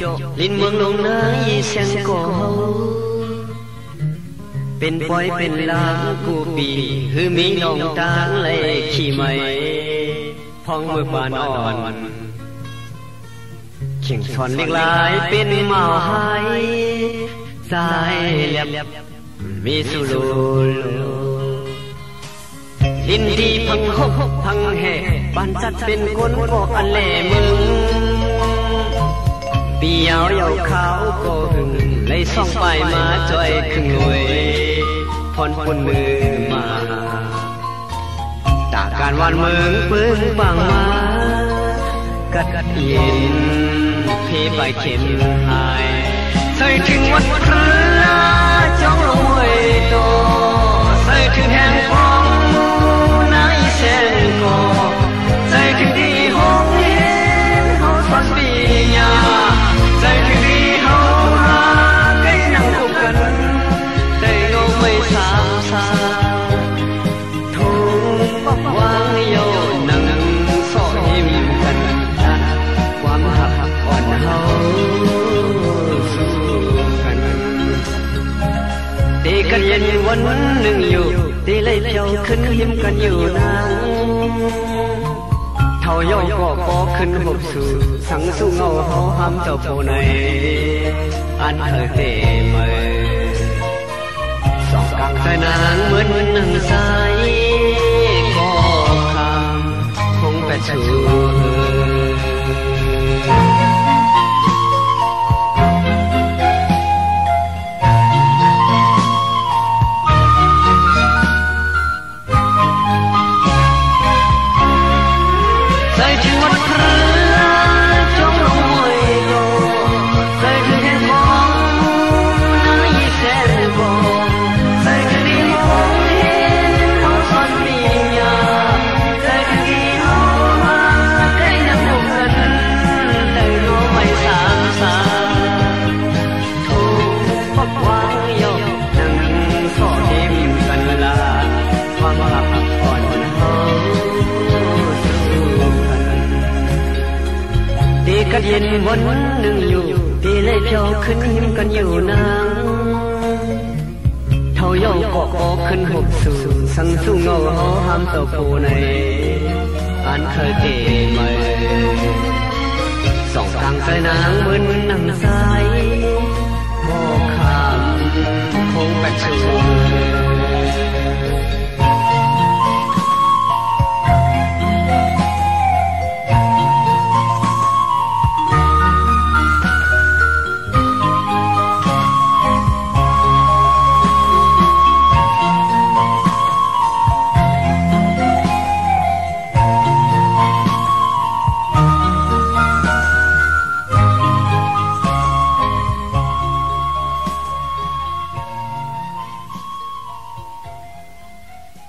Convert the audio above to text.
một ly sữa ly chọc linh mương lông nái sen cổ hâu เป็นปอยเป็นลางกูปีฮือมีน้องตาเลยขี้ไม่พองมือปานอ่อนเขียงชอนเล็กลายเป็นเมาหายสายเล็บมีสุโลลินดีพังหกพังแห่ปันจัดเป็นคนก็อันแหล่มึง เปียาวยาวขาวก็หึงเลยส่องไปมาจอยขึ้นรวยพรปุ่นมือมาตาการวันเมืองปึ้งบังมากัดเย็นเพไปเข็มหายใส่ถึงวันพระจ้องลง กปักวางโยนั่งสอยิ้มกันความหักอ่อนเฮาสู้กันตีกันเย็นวันหนึ่งอยู่ตีเลยเที่ยวขึ้นยิ้มกันอยู่นานเท่าย่อก็ปอขึ้นหบสู่สังสู้เงาเฮาห้ามเจ้าผู้ในอันเธอเตเมย สองกลา กันเย็นวันหนึ่งอยู่ที่เลยเพียวขึ้นหิมกันอยู่นางเท่าย่องกอกออกขึ้นหกสู่สังสู้เงาหอห้ามเต่าปูในอันเคยเตะมสองทางใส่นางมึน